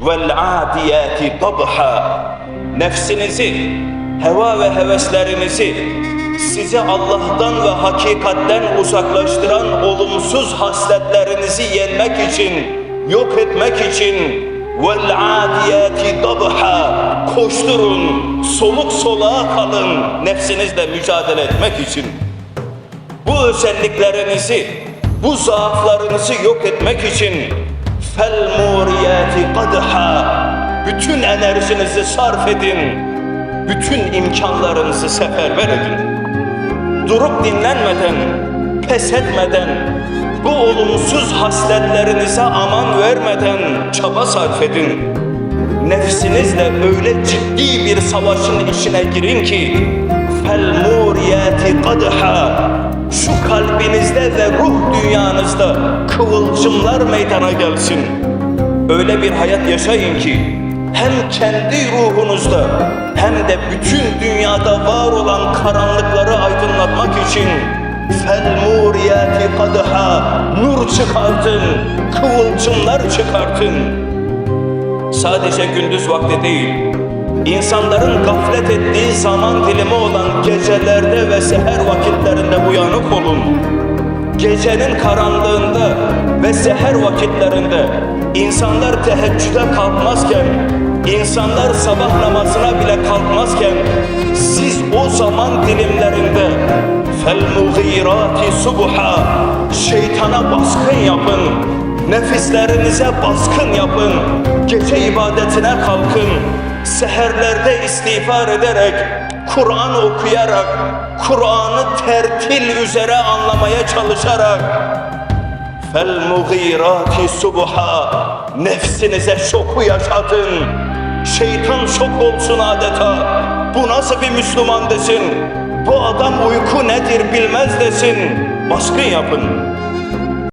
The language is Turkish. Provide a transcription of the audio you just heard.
vel adiyati dabha. Nefsinizi, heva ve heveslerinizi, sizi Allah'tan ve hakikatten uzaklaştıran olumsuz hasletlerinizi yenmek için, yok etmek için vel adiyati dabha koşturun, soluk soluğa kalın nefsinizle mücadele etmek için. Bu özelliklerinizi, bu zaaflarınızı yok etmek için fel muriyati qadha bütün enerjinizi sarf edin. Bütün imkanlarınızı seferber edin. Durup dinlenmeden, pes etmeden, bu olumsuz hasletlerinize aman vermeden çaba sarf edin. Nefsinizle öyle ciddi bir savaşın içine girin ki fel muriyati qadha şu ve ruh dünyanızda kıvılcımlar meydana gelsin. Öyle bir hayat yaşayın ki hem kendi ruhunuzda hem de bütün dünyada var olan karanlıkları aydınlatmak için fel muriyati qadha nur çıkartın, kıvılcımlar çıkartın. Sadece gündüz vakti değil, insanların gaflet ettiği zaman dilimi olan gecelerde ve seher vakitlerinde uyanık olun. Gecenin karanlığında ve seher vakitlerinde insanlar teheccüde kalkmazken, insanlar sabah namazına bile kalkmazken, siz o zaman dilimlerinde fel mughirati subha şeytana baskın yapın. Nefislerinize baskın yapın. Gece ibadetine kalkın. Seherlerde istiğfar ederek, Kur'an okuyarak, Kur'an'ı tertil üzere anlamaya çalışarak mughirati subha nefsinize şoku yaşatın. Şeytan şok olsun adeta. Bu nasıl bir Müslüman desin. Bu adam uyku nedir bilmez desin. Baskın yapın.